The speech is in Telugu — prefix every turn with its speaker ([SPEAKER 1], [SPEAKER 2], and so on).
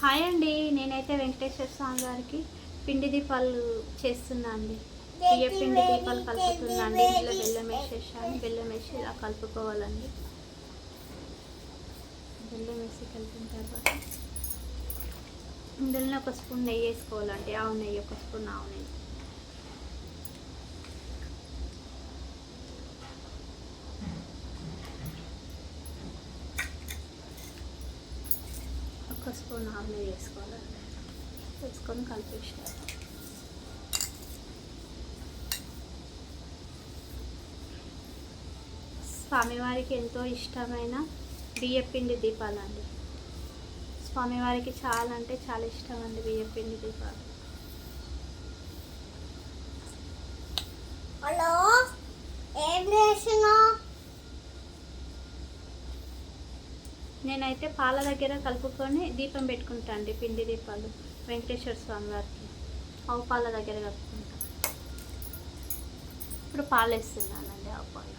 [SPEAKER 1] హాయ్ అండి నేనైతే వెంకటేశ్వర స్వామి గారికి పిండి దీపాలు చేస్తున్నా అండి. బియ్య పిండి దీపాలు కలుపుతున్నా అండి. ఇందులో బెల్లం వేసేసాను. బెల్లం వేసి ఇలా కలుపుకోవాలండి. బెల్లం వేసి కలిపిన తర్వాత ఇందులో ఒక స్పూన్ నెయ్యి వేసుకోవాలండి. ఆవు నెయ్యి ఒక స్పూన్ ఆవు నెయ్యి. ఒక స్పూన్ ఆవు వేసుకోవాలండి వేసుకొని కలిపేసారు స్వామివారికి ఎంతో ఇష్టమైన బియ్యపిండి దీపాలండి. స్వామివారికి చాలా అంటే చాలా ఇష్టం అండి బియ్యపిండి దీపాలు.
[SPEAKER 2] హలో? ఏం చేసినా
[SPEAKER 1] నేనైతే పాల దగ్గర కలుపుకొని దీపం పెట్టుకుంటా అండి పిండి దీపాలు. వెంకటేశ్వర స్వామి వారికి. ఆవు పాల దగ్గర కలుపుకుంటా. ఇప్పుడు పాలు వేస్తున్నానండి ఆవు పాలు.